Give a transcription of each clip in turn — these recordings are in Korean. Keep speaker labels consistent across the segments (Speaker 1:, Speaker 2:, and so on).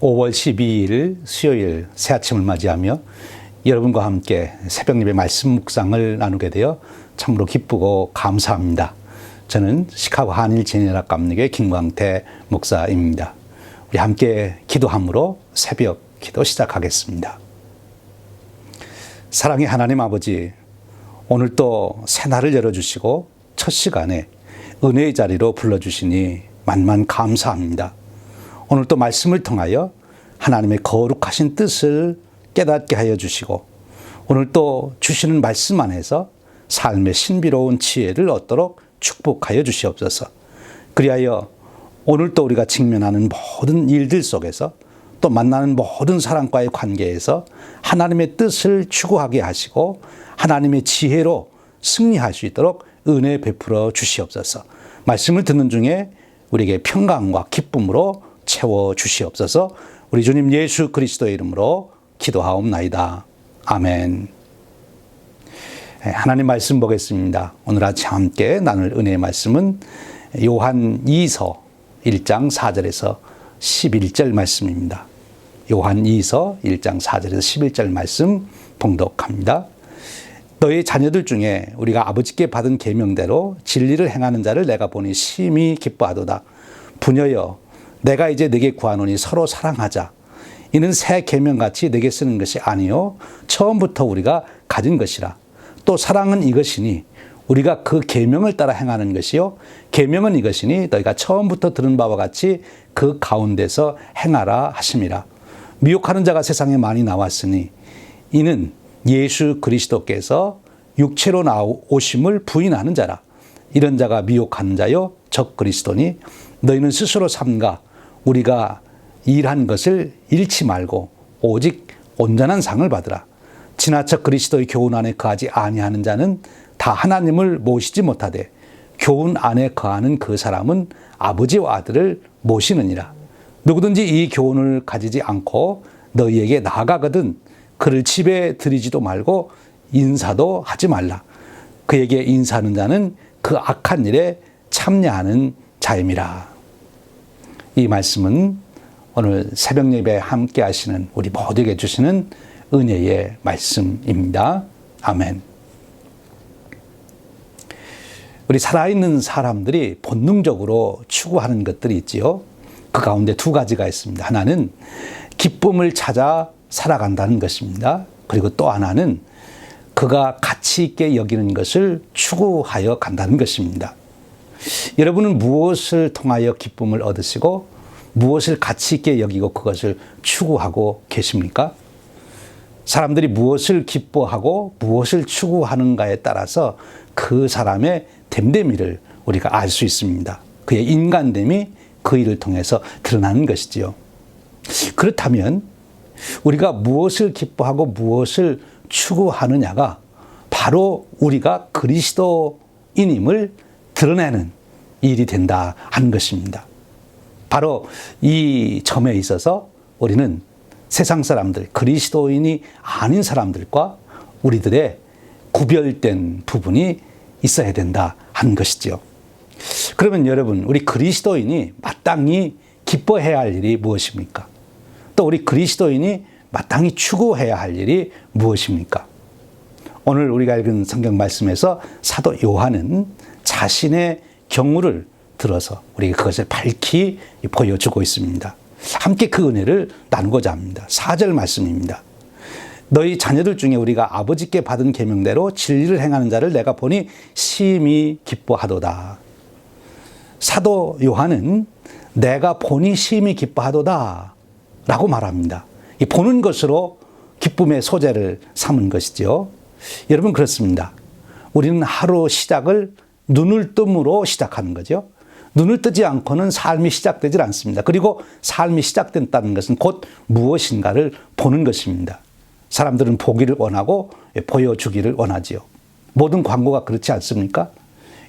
Speaker 1: 5월 12일 수요일 새 아침을 맞이하며 여러분과 함께 새벽 예배 말씀 묵상을 나누게 되어 참으로 기쁘고 감사합니다. 저는 시카고 한일 진예학 감리교의 김광태 목사입니다. 우리 함께 기도함으로 새벽 기도 시작하겠습니다. 사랑의 하나님 아버지, 오늘 또 새날을 열어주시고 첫 시간에 은혜의 자리로 불러주시니 만만 감사합니다. 오늘 또 말씀을 통하여 하나님의 거룩하신 뜻을 깨닫게 하여 주시고 오늘 또 주시는 말씀 안에서 삶의 신비로운 지혜를 얻도록 축복하여 주시옵소서. 그리하여 오늘 또 우리가 직면하는 모든 일들 속에서 또 만나는 모든 사람과의 관계에서 하나님의 뜻을 추구하게 하시고 하나님의 지혜로 승리할 수 있도록 은혜 베풀어 주시옵소서. 말씀을 듣는 중에 우리에게 평강과 기쁨으로 채워 주시옵소서. 우리 주님 예수 그리스도의 이름으로 기도하옵나이다. 아멘. 예, 하나님 말씀 보겠습니다. 오늘 아침 함께 나눌 은혜의 말씀은 요한 2서 1장 4절에서 11절 말씀입니다. 요한 2서 1장 4절에서 11절 말씀 봉독합니다. 너희 자녀들 중에 우리가 아버지께 받은 계명대로 진리를 행하는 자를 내가 보니 심히 기뻐하도다. 부녀여 내가 이제 네게 구하노니 서로 사랑하자. 이는 새 계명같이 네게 쓰는 것이 아니요 처음부터 우리가 가진 것이라. 또 사랑은 이것이니 우리가 그 계명을 따라 행하는 것이요 계명은 이것이니 너희가 처음부터 들은 바와 같이 그 가운데서 행하라 하심이라. 미혹하는 자가 세상에 많이 나왔으니 이는 예수 그리스도께서 육체로 나오심을 부인하는 자라. 이런 자가 미혹하는 자요 적 그리스도니 너희는 스스로 삼가 우리가 일한 것을 잃지 말고 오직 온전한 상을 받으라. 지나쳐 그리스도의 교훈 안에 거하지 아니하는 자는 다 하나님을 모시지 못하되 교훈 안에 거하는 그 사람은 아버지와 아들을 모시느니라. 누구든지 이 교훈을 가지지 않고 너희에게 나아가거든 그를 집에 들이지도 말고 인사도 하지 말라. 그에게 인사하는 자는 그 악한 일에 참여하는 자임이라. 이 말씀은 오늘 새벽 예배 함께 하시는 우리 모두에게 주시는 은혜의 말씀입니다. 아멘. 우리 살아있는 사람들이 본능적으로 추구하는 것들이 있지요. 그 가운데 두 가지가 있습니다. 하나는 기쁨을 찾아 살아간다는 것입니다. 그리고 또 하나는 그가 가치 있게 여기는 것을 추구하여 간다는 것입니다. 여러분은 무엇을 통하여 기쁨을 얻으시고 무엇을 가치 있게 여기고 그것을 추구하고 계십니까? 사람들이 무엇을 기뻐하고 무엇을 추구하는가에 따라서 그 사람의 됨됨이를 우리가 알 수 있습니다. 그의 인간됨이 그 일을 통해서 드러나는 것이지요. 그렇다면 우리가 무엇을 기뻐하고 무엇을 추구하느냐가 바로 우리가 그리스도인임을 드러내는 일이 된다 하는 것입니다. 바로 이 점에 있어서 우리는 세상 사람들, 그리스도인이 아닌 사람들과 우리들의 구별된 부분이 있어야 된다 하는 것이지요. 그러면 여러분, 우리 그리스도인이 마땅히 기뻐해야 할 일이 무엇입니까? 또 우리 그리스도인이 마땅히 추구해야 할 일이 무엇입니까? 오늘 우리가 읽은 성경 말씀에서 사도 요한은 자신의 경우를 들어서 우리가 그것을 밝히 보여주고 있습니다. 함께 그 은혜를 나누고자 합니다. 4절 말씀입니다. 너희 자녀들 중에 우리가 아버지께 받은 계명대로 진리를 행하는 자를 내가 보니 심히 기뻐하도다. 사도 요한은 내가 보니 심히 기뻐하도다 라고 말합니다. 이 보는 것으로 기쁨의 소재를 삼은 것이죠. 여러분 그렇습니다. 우리는 하루 시작을 눈을 뜸으로 시작하는 거죠. 눈을 뜨지 않고는 삶이 시작되질 않습니다. 그리고 삶이 시작된다는 것은 곧 무엇인가를 보는 것입니다. 사람들은 보기를 원하고 보여주기를 원하지요. 모든 광고가 그렇지 않습니까?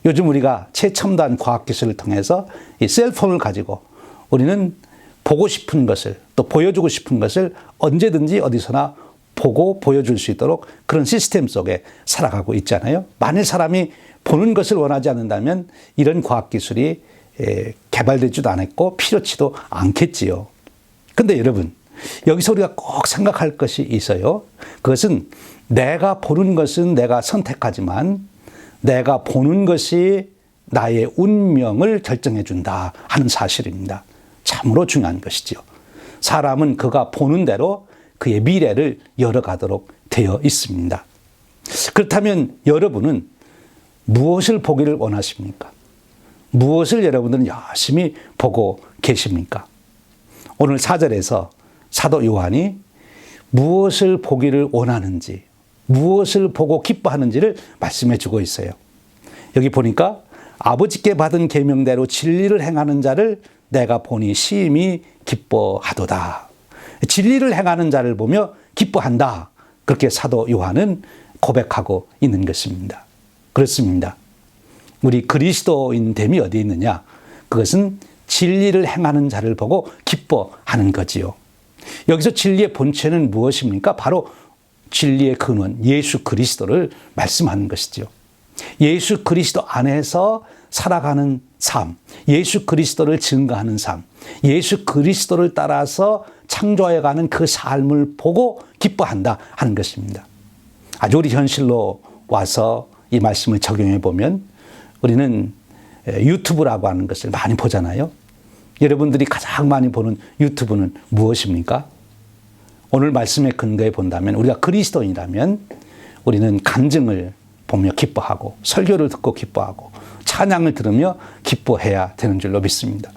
Speaker 1: 요즘 우리가 최첨단 과학기술을 통해서 이 셀폰을 가지고 우리는 보고 싶은 것을 또 보여주고 싶은 것을 언제든지 어디서나 보고 보여줄 수 있도록 그런 시스템 속에 살아가고 있잖아요. 만일 사람이 보는 것을 원하지 않는다면 이런 과학기술이 개발되지도 않았고 필요치도 않겠지요. 근데 여러분, 여기서 우리가 꼭 생각할 것이 있어요. 그것은 내가 보는 것은 내가 선택하지만 내가 보는 것이 나의 운명을 결정해 준다 하는 사실입니다. 참으로 중요한 것이죠. 사람은 그가 보는 대로 그의 미래를 열어가도록 되어 있습니다. 그렇다면 여러분은 무엇을 보기를 원하십니까? 무엇을 여러분들은 열심히 보고 계십니까? 오늘 사절에서 사도 요한이 무엇을 보기를 원하는지, 무엇을 보고 기뻐하는지를 말씀해 주고 있어요. 여기 보니까 아버지께 받은 계명대로 진리를 행하는 자를 내가 보니 심히 기뻐하도다. 진리를 행하는 자를 보며 기뻐한다. 그렇게 사도 요한은 고백하고 있는 것입니다. 그렇습니다. 우리 그리스도인 됨이 어디 있느냐? 그것은 진리를 행하는 자를 보고 기뻐하는 거지요. 여기서 진리의 본체는 무엇입니까? 바로 진리의 근원, 예수 그리스도를 말씀하는 것이죠. 예수 그리스도 안에서 살아가는 삶, 예수 그리스도를 증거하는 삶, 예수 그리스도를 따라서 창조해가는 그 삶을 보고 기뻐한다 하는 것입니다. 아주 우리 현실로 와서 이 말씀을 적용해 보면 우리는 유튜브라고 하는 것을 많이 보잖아요. 여러분들이 가장 많이 보는 유튜브는 무엇입니까? 오늘 말씀의 근거에 본다면 우리가 그리스도인이라면 우리는 간증을 보며 기뻐하고 설교를 듣고 기뻐하고 찬양을 들으며 기뻐해야 되는 줄로 믿습니다.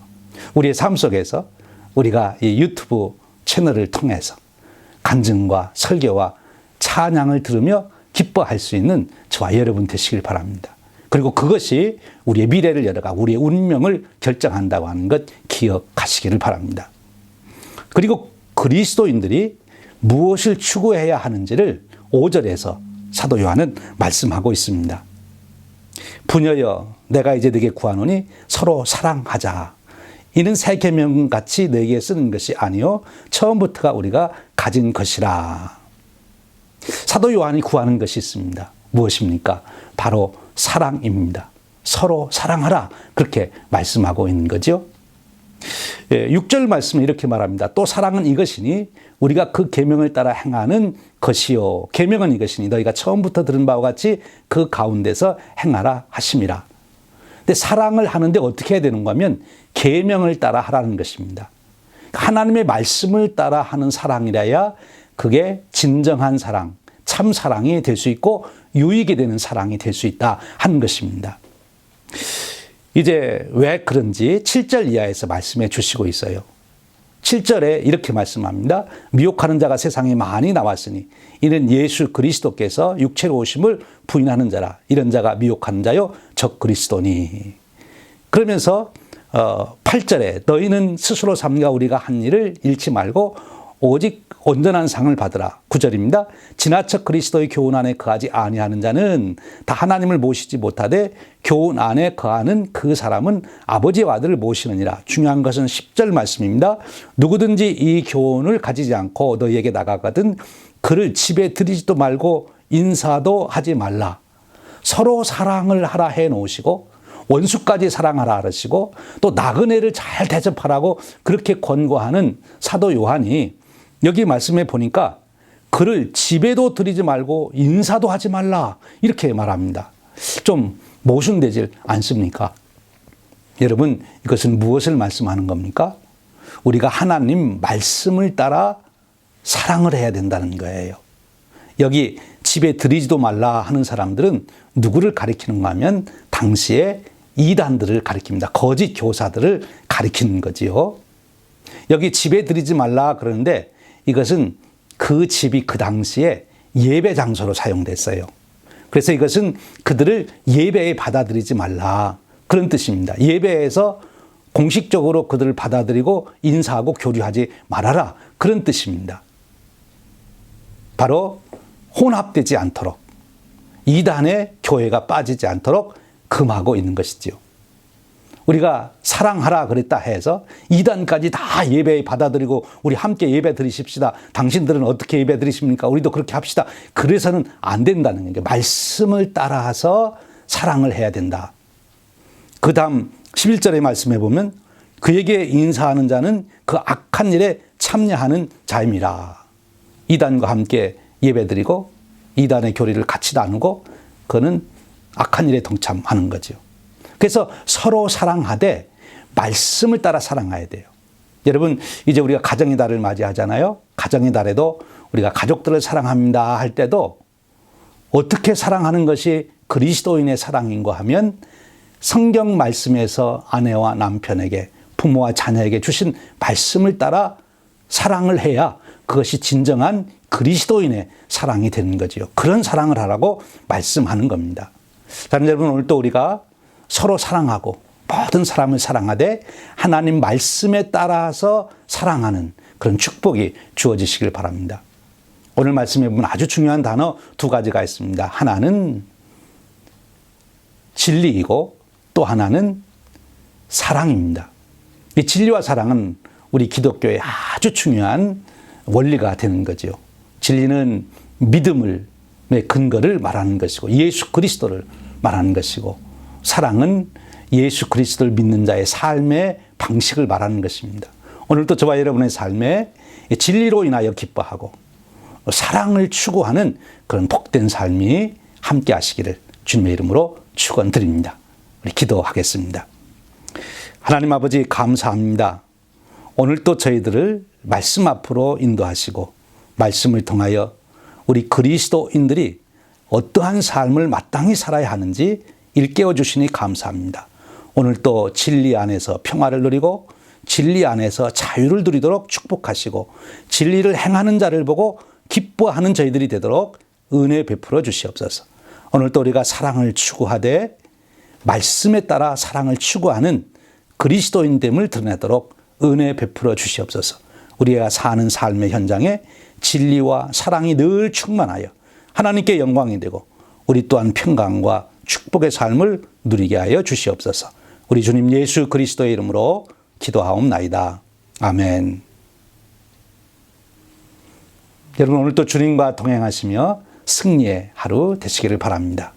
Speaker 1: 우리의 삶 속에서 우리가 이 유튜브 채널을 통해서 간증과 설교와 찬양을 들으며 기뻐할 수 있는 저와 여러분 되시길 바랍니다. 그리고 그것이 우리의 미래를 열어가 우리의 운명을 결정한다고 하는 것 기억하시기를 바랍니다. 그리고 그리스도인들이 무엇을 추구해야 하는지를 5절에서 사도 요한은 말씀하고 있습니다. 부녀여 내가 이제 네게 구하노니 서로 사랑하자. 이는 새 계명 같이 네게 쓰는 것이 아니요 처음부터가 우리가 가진 것이라. 사도 요한이 구하는 것이 있습니다. 무엇입니까? 바로 사랑입니다. 서로 사랑하라. 그렇게 말씀하고 있는 거죠. 6절 예, 말씀은 이렇게 말합니다. 또 사랑은 이것이니 우리가 그 계명을 따라 행하는 것이요. 계명은 이것이니 너희가 처음부터 들은 바와 같이 그 가운데서 행하라 하심이라. 근데 사랑을 하는데 어떻게 해야 되는가 하면 계명을 따라 하라는 것입니다. 하나님의 말씀을 따라 하는 사랑이라야 그게 진정한 사랑, 참 사랑이 될 수 있고 유익이 되는 사랑이 될 수 있다 하는 것입니다. 이제 왜 그런지 7절 이하에서 말씀해 주시고 있어요. 7절에 이렇게 말씀합니다. 미혹하는 자가 세상에 많이 나왔으니 이는 예수 그리스도께서 육체로 오심을 부인하는 자라. 이런 자가 미혹하는 자요 적 그리스도니. 그러면서 8절에 어, 너희는 스스로 삼가 우리가 한 일을 잃지 말고 오직 온전한 상을 받으라. 9절입니다. 지나쳐 그리스도의 교훈 안에 거하지 아니하는 자는 다 하나님을 모시지 못하되 교훈 안에 거하는 그 사람은 아버지와 아들을 모시느니라. 중요한 것은 10절 말씀입니다. 누구든지 이 교훈을 가지지 않고 너희에게 나가거든 그를 집에 들이지도 말고 인사도 하지 말라. 서로 사랑을 하라 해 놓으시고 원수까지 사랑하라 하시고 또 나그네를 잘 대접하라고 그렇게 권고하는 사도 요한이 여기 말씀에 보니까 그를 집에도 들이지 말고 인사도 하지 말라. 이렇게 말합니다. 좀 모순되질 않습니까? 여러분, 이것은 무엇을 말씀하는 겁니까? 우리가 하나님 말씀을 따라 사랑을 해야 된다는 거예요. 여기 집에 들이지도 말라 하는 사람들은 누구를 가리키는가 하면 당시에 이단들을 가리킵니다. 거짓 교사들을 가리키는 거지요. 여기 집에 들이지 말라 그러는데 이것은 그 집이 그 당시에 예배 장소로 사용됐어요. 그래서 이것은 그들을 예배에 받아들이지 말라. 그런 뜻입니다. 예배에서 공식적으로 그들을 받아들이고 인사하고 교류하지 말아라. 그런 뜻입니다. 바로 혼합되지 않도록 이단의 교회가 빠지지 않도록 금하고 있는 것이지요. 우리가 사랑하라 그랬다 해서 이단까지 다 예배 받아들이고 우리 함께 예배 드리십시다. 당신들은 어떻게 예배 드리십니까? 우리도 그렇게 합시다. 그래서는 안 된다는 거예요. 말씀을 따라서 사랑을 해야 된다. 그 다음 11절의 말씀해 보면 그에게 인사하는 자는 그 악한 일에 참여하는 자입니다. 이단과 함께 예배 드리고 이단의 교리를 같이 나누고 그는 악한 일에 동참하는 거죠. 그래서 서로 사랑하되 말씀을 따라 사랑해야 돼요. 여러분 이제 우리가 가정의 달을 맞이하잖아요. 가정의 달에도 우리가 가족들을 사랑합니다 할 때도 어떻게 사랑하는 것이 그리스도인의 사랑인가 하면 성경 말씀에서 아내와 남편에게 부모와 자녀에게 주신 말씀을 따라 사랑을 해야 그것이 진정한 그리스도인의 사랑이 되는 거지요. 그런 사랑을 하라고 말씀하는 겁니다. 다른 여러분 오늘 또 우리가 서로 사랑하고 모든 사람을 사랑하되 하나님 말씀에 따라서 사랑하는 그런 축복이 주어지시길 바랍니다. 오늘 말씀에 보면 아주 중요한 단어 두 가지가 있습니다. 하나는 진리이고 또 하나는 사랑입니다. 이 진리와 사랑은 우리 기독교의 아주 중요한 원리가 되는 거죠. 진리는 믿음을 근거를 말하는 것이고 예수 그리스도를 말하는 것이고 사랑은 예수 그리스도를 믿는 자의 삶의 방식을 말하는 것입니다. 오늘도 저와 여러분의 삶에 진리로 인하여 기뻐하고 사랑을 추구하는 그런 복된 삶이 함께 하시기를 주님의 이름으로 축원드립니다. 우리 기도하겠습니다. 하나님 아버지 감사합니다. 오늘 또 저희들을 말씀 앞으로 인도하시고 말씀을 통하여 우리 그리스도인들이 어떠한 삶을 마땅히 살아야 하는지 일깨워 주시니 감사합니다. 오늘 또 진리 안에서 평화를 누리고 진리 안에서 자유를 누리도록 축복하시고 진리를 행하는 자를 보고 기뻐하는 저희들이 되도록 은혜 베풀어 주시옵소서. 오늘 또 우리가 사랑을 추구하되 말씀에 따라 사랑을 추구하는 그리스도인됨을 드러내도록 은혜 베풀어 주시옵소서. 우리가 사는 삶의 현장에 진리와 사랑이 늘 충만하여 하나님께 영광이 되고 우리 또한 평강과 축복의 삶을 누리게 하여 주시옵소서. 우리 주님 예수 그리스도의 이름으로 기도하옵나이다. 아멘. 여러분 오늘 또 주님과 동행하시며 승리의 하루 되시기를 바랍니다.